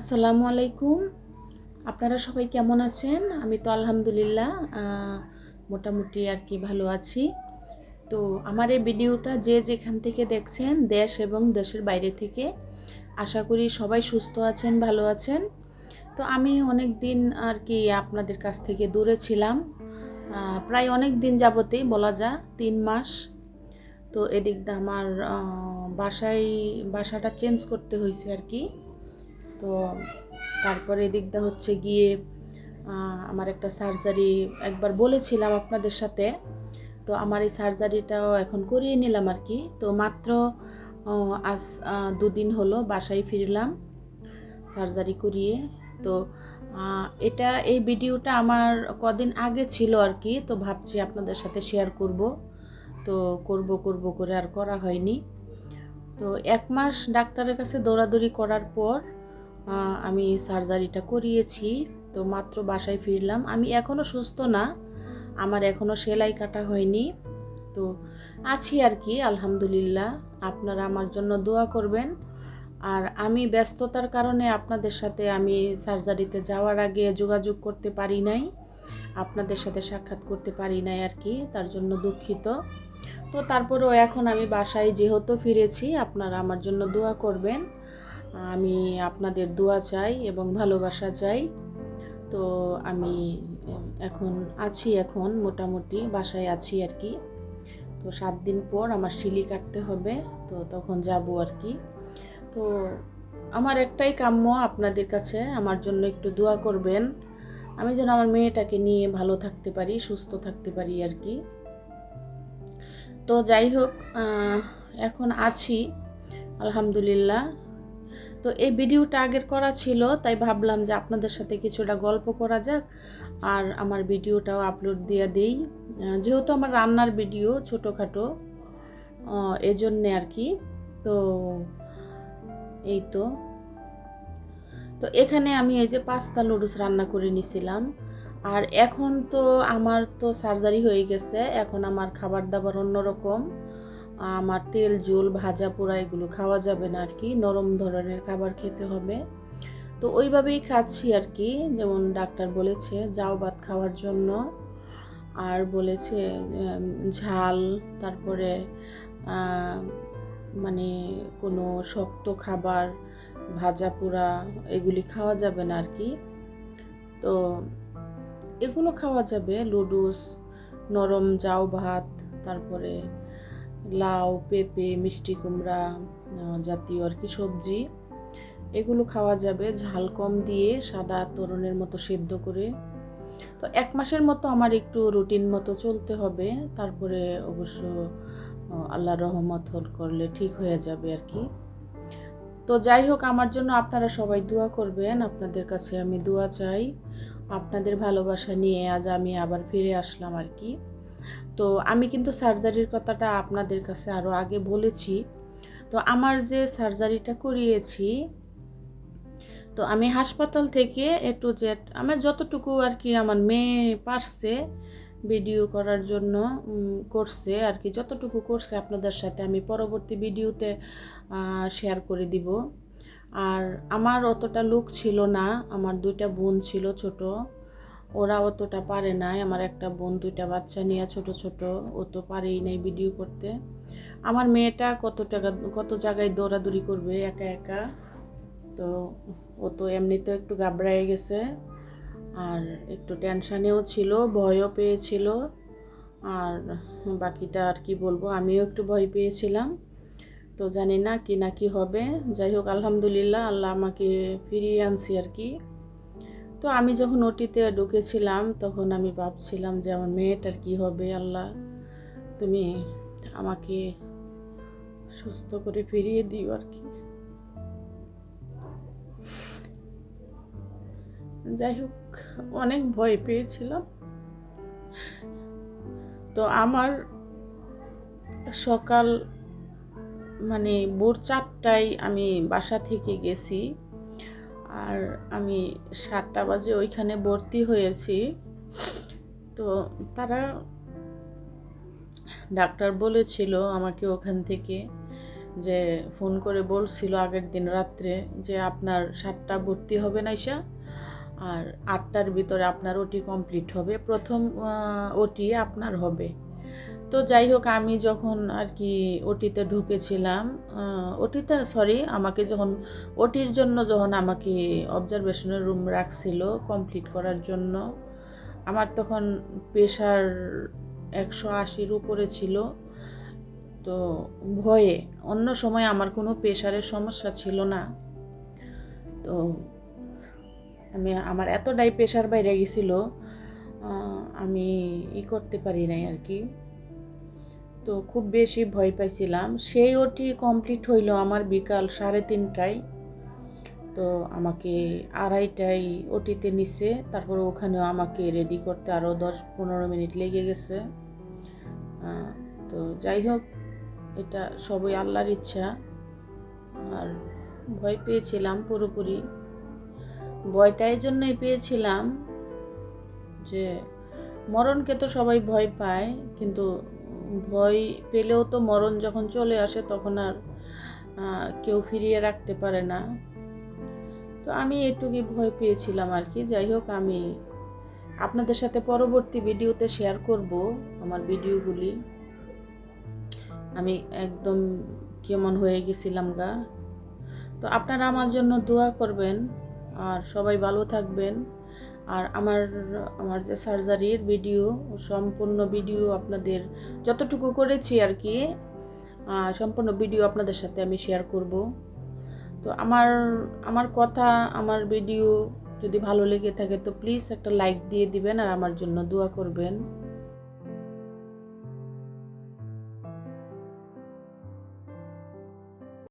আসসালামু আলাইকুম। আপনারা সবাই কেমন আছেন? আমি তো আলহামদুলিল্লাহ মোটামুটি আর কি ভালো আছি। তো আমার এই ভিডিওটা যে যেখান থেকে দেখছেন, দেশ এবং দেশের বাইরে থেকে, আশা করি সবাই সুস্থ আছেন, ভালো আছেন। তো আমি অনেক দিন আর কি আপনাদের কাছ থেকে দূরে ছিলাম। প্রায় অনেক দিন যাবতেই বলা যায় তিন মাস। তো এদিক দিয়ে আমার বাসায়, বাসাটা চেঞ্জ করতে হয়েছে আর কি। তো তারপরে এদিকটা হচ্ছে গিয়ে আমার একটা সার্জারি একবার বলেছিলাম আপনাদের সাথে। তো আমার এই সার্জারিটাও এখন করিয়ে নিলাম আর কি। তো মাত্র আজ দুদিন হলো বাসায় ফিরলাম সার্জারি করিয়ে। তো এটা, এই ভিডিওটা আমার কদিন আগে ছিল আর কি। তো ভাবছি আপনাদের সাথে শেয়ার করব। তো করব করব করে আর করা হয়নি। তো এক মাস ডাক্তারের কাছে দৌড়াদৌড়ি করার পর আমি সার্জারিটা করিয়েছি, তো মাত্র বাসায় ফিরলাম। আমি এখনও সুস্থ না, আমার এখনও সেলাই কাটা হয়নি, তো আছি আর কি, আলহামদুলিল্লাহ। আপনারা আমার জন্য দোয়া করবেন। আর আমি ব্যস্ততার কারণে আপনাদের সাথে আমি সার্জারিতে যাওয়ার আগে যোগাযোগ করতে পারি নাই, আপনাদের সাথে সাক্ষাৎ করতে পারি নাই আর কি, তার জন্য দুঃখিত। তো তারপরেও এখন আমি বাসায় যেহেতু ফিরেছি, আপনারা আমার জন্য দোয়া করবেন। আমি আপনাদের দোয়া চাই এবং ভালোবাসা চাই। তো আমি এখন আছি এখন, মোটামুটি বাসায় আছি আর কি। তো সাত দিন পর আমার শিলি কাটতে হবে, তো তখন যাব আর কি। তো আমার একটাই কাম্য আপনাদের কাছে, আমার জন্য একটু দোয়া করবেন। আমি যেন আমার মেয়েটাকে নিয়ে ভালো থাকতে পারি, সুস্থ থাকতে পারি আর কি। তো যাই হোক এখন আছি, আলহামদুলিল্লাহ। তো এই ভিডিওটা আগের করা ছিল, তাই ভাবলাম যে আপনাদের সাথে কিছুটা গল্প করা যাক আর আমার ভিডিওটাও আপলোড দিয়ে দেই। যেহেতু আমার রান্নার ভিডিও ছোটোখাটো এজন্যে আর কি, তো এই তো। তো এখানে আমি এই যে পাস্তা লুডুস রান্না করে নিছিলাম। আর এখন তো আমার তো সার্জারি হয়ে গেছে, এখন আমার খাবার দাবার অন্যরকম। আমার তেল, জোল, ভাজা, পোড়া এগুলো খাওয়া যাবে না আর কি। নরম ধরনের খাবার খেতে হবে। তো ওইভাবেই খাচ্ছি আর কি। যেমন ডাক্তার বলেছে, যাও ভাত খাওয়ার জন্য। আর বলেছে ঝাল, তারপরে মানে কোনো শক্ত খাবার, ভাজা, পোড়া এগুলি খাওয়া যাবে না আর কি। তো এগুলো খাওয়া যাবে। লুডুস নরম জাউ ভাত, তারপরে লাউ, পেঁপে, মিষ্টি কুমড়া জাতীয় আর কি সবজি, এগুলো খাওয়া যাবে। ঝাল কম দিয়ে সাদা তরুণের মতো সেদ্ধ করে। তো এক মাসের মতো আমার একটু রুটিন মতো চলতে হবে। তারপরে অবশ্য আল্লাহ রহমত হল করলে ঠিক হয়ে যাবে আর কি। তো যাই হোক, আমার জন্য আপনারা সবাই দোয়া করবেন। আপনাদের কাছে আমি দোয়া চাই। আপনাদের ভালোবাসা নিয়ে আজ আমি আবার ফিরে আসলাম আর কি। তো আমি কিন্তু সার্জারির কথাটা আপনাদের কাছে আরও আগে বলেছি। তো আমার যে সার্জারিটা করিয়েছি, তো আমি হাসপাতাল থেকে এ টু জেড আমার যতটুকু আর কি আমার মেয়ে পারছে ভিডিও করার জন্য করছে আর কি, যতটুকু করছে আপনাদের সাথে আমি পরবর্তী ভিডিওতে শেয়ার করে দিব। আর আমার অতটা লোক ছিল না, আমার দুইটা বোন ছিল ছোট। ওরা অতটা পারে নাই। আমার একটা বোন, দুইটা বাচ্চা নিয়ে ছোট ছোট, ও তো পারেই নাই ভিডিও করতে। আমার মেয়েটা কত টাকা, কত জায়গায় দৌড়াদৌড়ি করবে একা একা? তো ও তো এমনিতেও একটু ঘাবড়ায় গেছে। আর একটু টেনশানেও ছিল, ভয়ও পেয়েছিল। আর বাকিটা আর কি বলব, আমিও একটু ভয় পেয়েছিলাম। তো জানি না কি না কি হবে। যাই হোক, আলহামদুলিল্লাহ, আল্লাহ আমাকে ফিরিয়ে আনছি আর কি। তো আমি যখন ওটিতে ঢুকেছিলাম, তখন আমি ভাবছিলাম যে আমার মেয়েটার কি হবে, আল্লাহ, তুমি আমাকে সুস্থ করে ফিরিয়ে দিও আর কি। যাই হোক, অনেক ভয় পেয়েছিলাম। তো আমার সকাল মানে ভোর চারটায় আমি বাসা থেকে গেছি। আর আমি সাতটা বাজে ওইখানে ভর্তি হয়েছি। তো তারা ডাক্তার বলেছিল আমাকে ওখান থেকে যে ফোন করে বলছিল আগের দিন রাত্রে যে আপনার সাতটা ভর্তি হবে না ঈশা, আর আটটার ভিতরে আপনার ওটি কমপ্লিট হবে। প্রথম ওটি আপনার হবে। তো যাই হোক, আমি যখন আর কি ওটিতে ঢুকেছিলাম ওটিতে সরি আমাকে যখন, ওটির জন্য যখন আমাকে অবজারভেশনের রুম রাখছিল কমপ্লিট করার জন্য, আমার তখন প্রেশার একশো আশির উপরে ছিল। তো ভয়ে, অন্য সময় আমার কোনো প্রেশারের সমস্যা ছিল না। তো আমি, আমার এতটাই প্রেশার বাইরে গেছিল আমি ই করতে পারি নাই আর কি। তো খুব বেশি ভয় পাইছিলাম। সেই ওটি কমপ্লিট হইল আমার বিকাল সাড়ে তিনটায়। তো আমাকে আড়াইটায় ওটিতে নিছে, তারপর ওখানেও আমাকে রেডি করতে আরও দশ পনেরো মিনিট লেগে গেছে। তো যাই হোক, এটা সবই আল্লাহর ইচ্ছা। আর ভয় পেয়েছিলাম পুরোপুরি। ভয়টা এই জন্যই পেয়েছিলাম যে মরণকে তো সবাই ভয় পায়, কিন্তু ভয় পেলেও তো মরণ যখন চলে আসে তখন আর কেউ ফিরিয়ে রাখতে পারে না। তো আমি এটুকুই ভয় পেয়েছিলাম আর কি। যাই হোক, আমি আপনাদের সাথে পরবর্তী ভিডিওতে শেয়ার করব আমার ভিডিওগুলি। আমি একদম কেমন হয়ে গেছিলাম গা। তো আপনারা আমার জন্য দোয়া করবেন। আর সবাই ভালো থাকবেন। আর আমার আমার যে সার্জারির ভিডিও, সম্পূর্ণ ভিডিও আপনাদের, যতটুকু করেছি আর কি সম্পূর্ণ ভিডিও আপনাদের সাথে আমি শেয়ার করব। তো আমার আমার কথা, আমার ভিডিও যদি ভালো লেগে থাকে, তো প্লিজ একটা লাইক দিয়ে দিবেন আর আমার জন্য দোয়া করবেন।